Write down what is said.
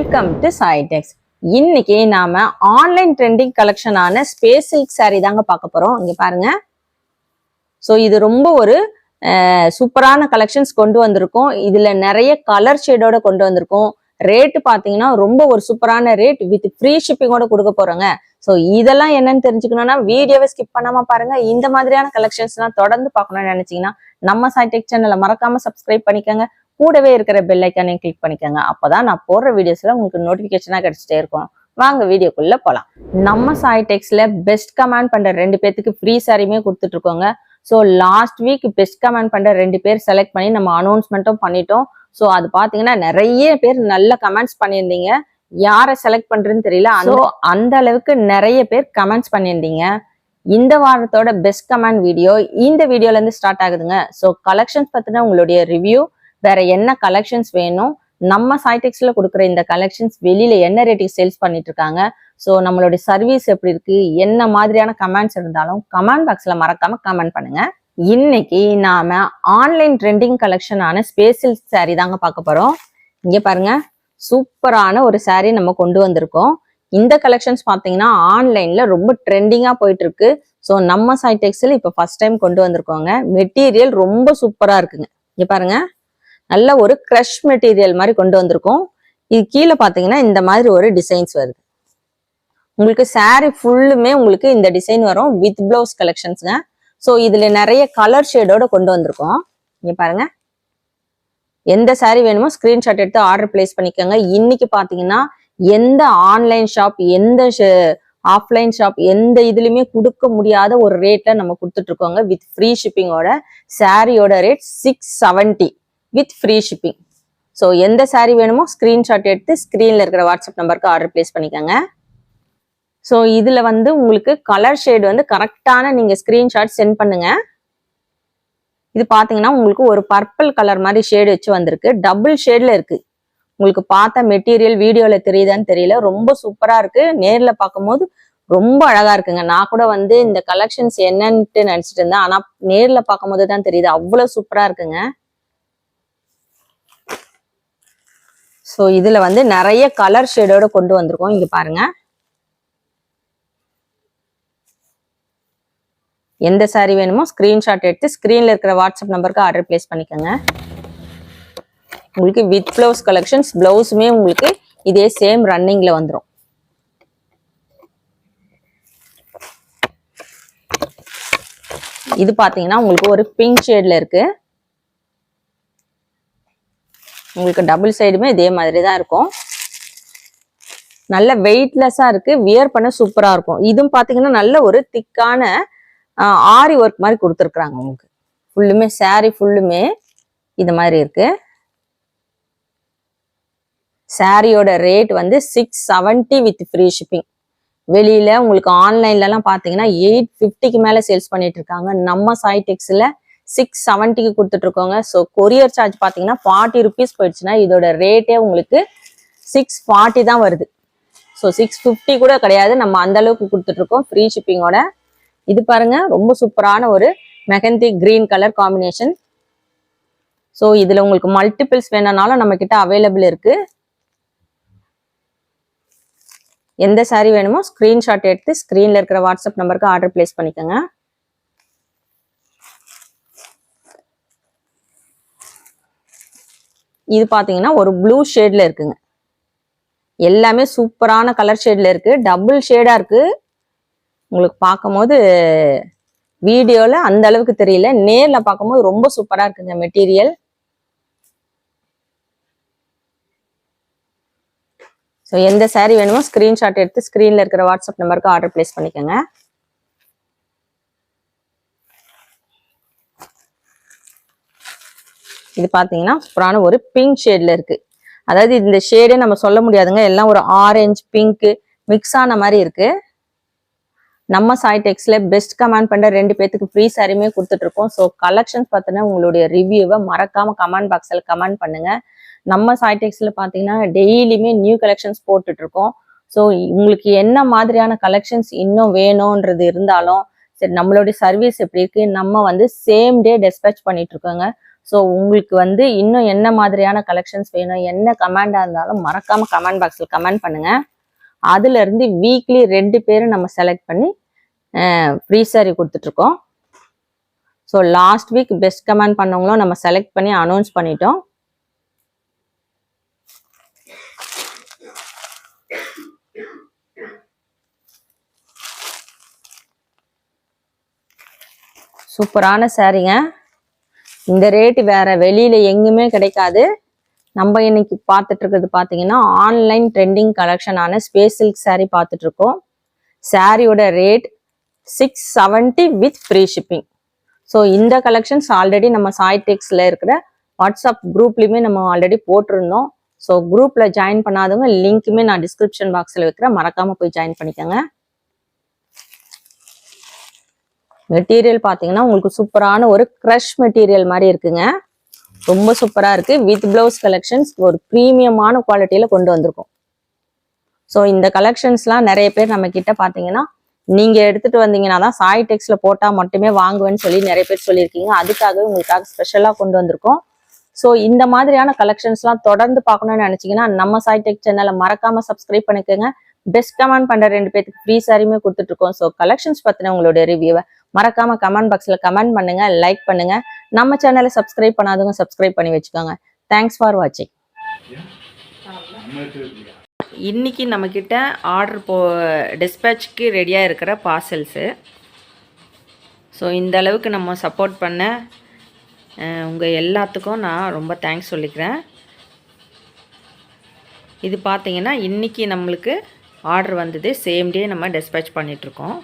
Welcome to Saitex இன்னைக்கு நாம online trending கலெக்ஷனான ஸ்பேஸ் சில்க் சாரீ தாங்க பார்க்க போறோம். இங்க பாருங்க. ஸோ இது ரொம்ப ஒரு சூப்பரான கலெக்ஷன்ஸ் கொண்டு வந்திருக்கோம். இதுல நிறைய கலர் ஷேடோட கொண்டு வந்திருக்கோம். ரேட்டு பார்த்தீங்கன்னா ரொம்ப ஒரு சூப்பரான ரேட் வித் ஃப்ரீ ஷிப்பிங்கோட கொடுக்க போறோங்க. ஸோ இதெல்லாம் என்னன்னு தெரிஞ்சுக்கணும்னா வீடியோவை ஸ்கிப் பண்ணாம பாருங்க. இந்த மாதிரியான கலெக்ஷன்ஸ்லாம் தொடர்ந்து பார்க்கணும்னு நினைச்சீங்கன்னா நம்ம சாய்டெக் சேனலை மறக்காம சப்ஸ்கிரைப் பண்ணிக்கோங்க. கூடவே இருக்கிற பெல் ஐக்கானையும் கிளிக் பண்ணிக்கோங்க. அப்பதான் நான் போடுற வீடியோஸ்ல உங்களுக்கு நோட்டிபிகேஷனா கிடைச்சிட்டே இருக்கும். வாங்க வீடியோக்குள்ள போலாம். நம்ம சாய்டெக்ஸ்ல பெஸ்ட் கமெண்ட் பண்ற ரெண்டு பேர்த்துக்கு ஃப்ரீ சாரியுமே கொடுத்துட்டு இருக்கோங்க so last week best comment பண்ற ரெண்டு பேர் செலக்ட் பண்ணி நம்ம அனௌன்ஸ்மெண்ட்டும் பண்ணிட்டோம். ஸோ அது பாத்தீங்கன்னா நிறைய பேர் நல்ல கமெண்ட்ஸ் பண்ணியிருந்தீங்க. யாரை செலக்ட் பண்றதுன்னு தெரியல. ஸோ அந்த அளவுக்கு நிறைய பேர் கமெண்ட்ஸ் பண்ணியிருந்தீங்க. இந்த வாரத்தோட பெஸ்ட் கமெண்ட் வீடியோ இந்த வீடியோல இருந்து ஸ்டார்ட் ஆகுதுங்க. ஸோ கலெக்ஷன்ஸ் பத்தின உங்களுடைய ரிவ்யூ வேற என்ன கலெக்ஷன்ஸ் வேணும்? நம்ம சைடெக்ஸ்ல கொடுக்குற இந்த கலெக்ஷன்ஸ் வெளியில என்ன ரேட்டுக்கு சேல்ஸ் பண்ணிட்டு இருக்காங்க ஸோ நம்மளுடைய சர்வீஸ் எப்படி இருக்கு? என்ன மாதிரியான கமெண்ட்ஸ் இருந்தாலும் கமெண்ட் பாக்ஸ்ல மறக்காம கமெண்ட் பண்ணுங்க. இன்னைக்கு நாம ஆன்லைன் ட்ரெண்டிங் கலெக்ஷனான ஸ்பேசியல் saree தாங்க பார்க்க போறோம். இங்க பாருங்க. சூப்பரான ஒரு சாரீ நம்ம கொண்டு வந்திருக்கோம். இந்த கலெக்ஷன்ஸ் பார்த்தீங்கன்னா ஆன்லைன்ல ரொம்ப ட்ரெண்டிங்கா போயிட்டு இருக்கு ஸோ நம்ம சைடெக்ஸ்ல இப்போ ஃபர்ஸ்ட் டைம் கொண்டு வந்திருக்கோங்க. மெட்டீரியல் ரொம்ப சூப்பரா இருக்குங்க. இங்க பாருங்க. நல்ல ஒரு க்ரஷ் மெட்டீரியல் மாதிரி கொண்டு வந்திருக்கோம். இது கீழே பார்த்தீங்கன்னா இந்த மாதிரி ஒரு டிசைன்ஸ் வருது. உங்களுக்கு சாரீ ஃபுல்லுமே உங்களுக்கு இந்த டிசைன் வரும் வித் பிளவுஸ் கலெக்ஷன்ஸுங்க ஸோ இதில் நிறைய கலர் ஷேடோட கொண்டு வந்திருக்கோம். இங்கே பாருங்க. எந்த சாரீ வேணுமோ ஸ்க்ரீன்ஷாட் எடுத்து ஆர்டர் பிளேஸ் பண்ணிக்கோங்க. இன்னைக்கு பார்த்தீங்கன்னா எந்த ஆன்லைன் ஷாப் எந்த ஆஃப்லைன் ஷாப் எந்த இதுலையுமே கொடுக்க முடியாத ஒரு ரேட்ல நம்ம கொடுத்துட்டு இருக்கோங்க. வித் ஃப்ரீ ஷிப்பிங்கோட சாரியோட rate six seventy with free shipping so எந்த சாரீ வேணுமோ ஸ்க்ரீன்ஷாட் எடுத்து ஸ்க்ரீனில் இருக்கிற வாட்ஸ்அப் நம்பருக்கு ஆர்டர் பிளேஸ் பண்ணிக்கோங்க. ஸோ இதில் வந்து உங்களுக்கு கலர் ஷேடு வந்து கரெக்டான நீங்கள் ஸ்க்ரீன்ஷாட் சென்ட் பண்ணுங்க. இது பார்த்தீங்கன்னா உங்களுக்கு ஒரு பர்பிள் கலர் மாதிரி ஷேடு வச்சு வந்திருக்கு. டபுள் ஷேடில் இருக்குது உங்களுக்கு பார்த்த மெட்டீரியல் வீடியோவில் தெரியுதான்னு தெரியல. ரொம்ப சூப்பராக இருக்குது நேரில் பார்க்கும்போது ரொம்ப அழகாக இருக்குங்க. நான் கூட வந்து இந்த கலெக்ஷன்ஸ் என்னன்ட்டு நினச்சிட்டு இருந்தேன். ஆனால் நேரில் பார்க்கும்போது தான் தெரியுது. அவ்வளோ சூப்பராக இருக்குங்க. ஸோ இதில் வந்து நிறைய கலர் ஷேடோட கொண்டு வந்திருக்கோம். இங்கே பாருங்க. எந்த saree வேணுமோ ஸ்க்ரீன்ஷாட் எடுத்து ஸ்க்ரீனில் இருக்கிற வாட்ஸ்அப் நம்பருக்கு ஆர்டர் பிளேஸ் பண்ணிக்கோங்க. உங்களுக்கு வித் ப்ளவுஸ் கலெக்ஷன்ஸ் ப்ளவுஸுமே உங்களுக்கு இதே சேம் ரன்னிங்கில் வந்துடும் இது பார்த்தீங்கன்னா உங்களுக்கு ஒரு பிங்க் ஷேடில் இருக்குது உங்களுக்கு டபுள் சைடுமே இதே மாதிரி தான் இருக்கும். நல்ல வெயிட்லெஸ்ஸாக இருக்குது வியர் பண்ண சூப்பராக இருக்கும். இதுவும் பார்த்தீங்கன்னா நல்ல ஒரு திக்கான ஆரி ஒர்க் மாதிரி கொடுத்துருக்குறாங்க உங்களுக்கு. ஃபுல்லுமே saree ஃபுல்லுமே இது மாதிரி இருக்குது சாரியோட ரேட் வந்து six seventy with free shipping வெளியில் உங்களுக்கு ஆன்லைன்லலாம் பார்த்தீங்கன்னா எயிட் ஃபிஃப்டிக்கு மேலே சேல்ஸ் பண்ணிட்டு இருக்காங்க. நம்ம சாய்டெக்ஸில் சிக்ஸ் செவன்ட்டிக்கு கொடுத்துட்ருக்கோங்க. ஸோ கொரியர் சார்ஜ் பார்த்தீங்கன்னா ஃபார்ட்டி ருபீஸ் போயிடுச்சுன்னா இதோட ரேட்டே உங்களுக்கு சிக்ஸ் ஃபார்ட்டி தான் வருது. ஸோ சிக்ஸ் ஃபிஃப்டி கூட கிடையாது. நம்ம அந்த அளவுக்கு ஃப்ரீ ஷிப்பிங்கோட இது பாருங்க ரொம்ப சூப்பரான ஒரு mehndi green colour combination so இதில் உங்களுக்கு மல்டிபிள்ஸ் வேணும்னாலும் நம்ம கிட்ட அவைலபிள் இருக்கு. எந்த சாரீ வேணுமோ ஸ்க்ரீன்ஷாட் எடுத்து ஸ்க்ரீனில் இருக்கிற வாட்ஸ்அப் நம்பருக்கு ஆர்டர் பிளேஸ் பண்ணிக்கோங்க. இது பார்த்தீங்கன்னா ஒரு ப்ளூ ஷேட்ல இருக்குங்க. எல்லாமே சூப்பரான கலர் ஷேட்ல இருக்கு. டபுள் ஷேடா இருக்கு. உங்களுக்கு பார்க்கும்போது வீடியோல அந்த அளவுக்கு தெரியல. நேர்ல பார்க்கும்போது ரொம்ப சூப்பரா இருக்குங்க மெட்டீரியல் ஸோ எந்த சாரீ வேணுமோ ஸ்கிரீன்ஷாட் எடுத்து ஸ்க்ரீனில் இருக்கிற வாட்ஸ்அப் நம்பருக்கு ஆர்டர் பிளேஸ் பண்ணிக்கோங்க. இது பாத்தீங்கன்னா சூப்பரான ஒரு பிங்க் ஷேட்ல இருக்கு. அதாவது இந்த ஷேடே நம்ம சொல்ல முடியாதுங்க. எல்லாம் ஒரு ஆரஞ்சு பிங்க் மிக்ஸ் ஆன மாதிரி இருக்கு. நம்ம சாய்டெக்ஸ்ல பெஸ்ட் கமெண்ட் பண்ற ரெண்டு பேத்துக்கு ஃப்ரீ சாரியுமே கொடுத்துட்டு இருக்கோம். ஸோ கலெக்ஷன்ஸ் பார்த்தீங்கன்னா உங்களுடைய ரிவ்யூவை மறக்காம கமெண்ட் பாக்ஸில் கமெண்ட் பண்ணுங்க. நம்ம சாய்டெக்ஸ்ல பார்த்தீங்கன்னா டெய்லியுமே நியூ கலெக்ஷன்ஸ் போட்டுட்டு இருக்கோம். ஸோ உங்களுக்கு என்ன மாதிரியான கலெக்ஷன்ஸ் இன்னும் வேணும்ன்றது இருந்தாலும் சரி நம்மளுடைய சர்வீஸ் எப்படி இருக்கு நம்ம வந்து சேம் டே டெஸ்பேச் பண்ணிட்டு இருக்கோங்க. ஸோ உங்களுக்கு வந்து இன்னும் என்ன மாதிரியான கலெக்ஷன்ஸ் வேணும் என்ன கமெண்டாக இருந்தாலும் மறக்காமல் கமெண்ட் பாக்ஸில் கமெண்ட் பண்ணுங்கள் அதுலேருந்து வீக்லி ரெண்டு பேரும் நம்ம செலக்ட் பண்ணி ஃப்ரீ சாரி கொடுத்துட்ருக்கோம். So last week best comment பண்ணவங்களும் நம்ம செலக்ட் பண்ணி அனௌன்ஸ் பண்ணிட்டோம். சூப்பரான சாரீங்க இந்த ரேட்டு வேற வெளியில எங்குமே கிடைக்காது. நம்ம இன்னைக்கு பார்த்துட்டு இருக்கிறது பார்த்தீங்கன்னா ஆன்லைன் ட்ரெண்டிங் கலெக்ஷனான ஸ்பேஸ் சில்க் saree பார்த்துட்டு இருக்கோம். சாரியோட rate six seventy with free shipping so இந்த கலெக்ஷன்ஸ் ஆல்ரெடி நம்ம சாய் டெக்ஸில் இருக்கிற வாட்ஸ்அப் குரூப்லையுமே நம்ம ஆல்ரெடி போட்டிருந்தோம். ஸோ குரூப்பில் ஜாயின் பண்ணாதவங்க லிங்க்குமே நான் டிஸ்கிரிப்ஷன் பாக்ஸில் வைக்கிறேன். மறக்காமல் போய் ஜாயின் பண்ணிக்கோங்க. மெட்டீரியல் பார்த்தீங்கன்னா உங்களுக்கு சூப்பரான ஒரு க்ரஷ் மெட்டீரியல் மாதிரி இருக்குங்க. ரொம்ப சூப்பராக இருக்கு. வித் பிளவுஸ் கலெக்ஷன்ஸ் ஒரு ப்ரீமியமான குவாலிட்டியில கொண்டு வந்திருக்கோம். ஸோ இந்த கலெக்ஷன்ஸ்லாம் நிறைய பேர் நம்ம கிட்ட பார்த்தீங்கன்னா நீங்கள் எடுத்துகிட்டு வந்தீங்கன்னா தான் சாய் டெக்ஸில் போட்டால் மட்டுமே வாங்குவேன்னு சொல்லி நிறைய பேர் சொல்லியிருக்கீங்க. அதுக்காகவே உங்களுக்காக ஸ்பெஷலாக கொண்டு வந்திருக்கோம். ஸோ இந்த மாதிரியான கலெக்ஷன்ஸ்லாம் தொடர்ந்து பார்க்கணும்னு நினச்சிங்கன்னா நம்ம சாய் டெக் சேனலை மறக்காமல் சப்ஸ்கிரைப் பண்ணிக்கோங்க. பெஸ்ட் கமெண்ட் பண்ற ரெண்டு பேருக்கு ஃப்ரீ சாரியுமே கொடுத்துட்டு இருக்கோம் ஸோ கலெக்ஷன்ஸ் பத்தின உங்களுடைய ரிவ்யூவை மறக்காம கமெண்ட் பாக்ஸ்ல கமெண்ட் பண்ணுங்க லைக் பண்ணுங்க. நம்ம சேனலை சப்ஸ்கிரைப் பண்ணாதவங்க சப்ஸ்கிரைப் பண்ணி வச்சுக்கோங்க. தேங்க்ஸ் ஃபார் வாட்சிங் இன்னைக்கு நம்மக்கிட்ட ஆர்டர் போ டிஸ்பேட்ச்க்கு ரெடியாக இருக்கிற பார்சல்ஸு ஸோ இந்த அளவுக்கு நம்ம சப்போர்ட் பண்ண உங்கள் எல்லாத்துக்கும் நான் ரொம்ப தேங்க்ஸ் சொல்லிக்கிறேன். இது பார்த்தீங்கன்னா இன்றைக்கி நம்மளுக்கு ஆர்டர் வந்தது. சேம் டே நம்ம டெஸ்பேச் பண்ணிகிட்ருக்கோம்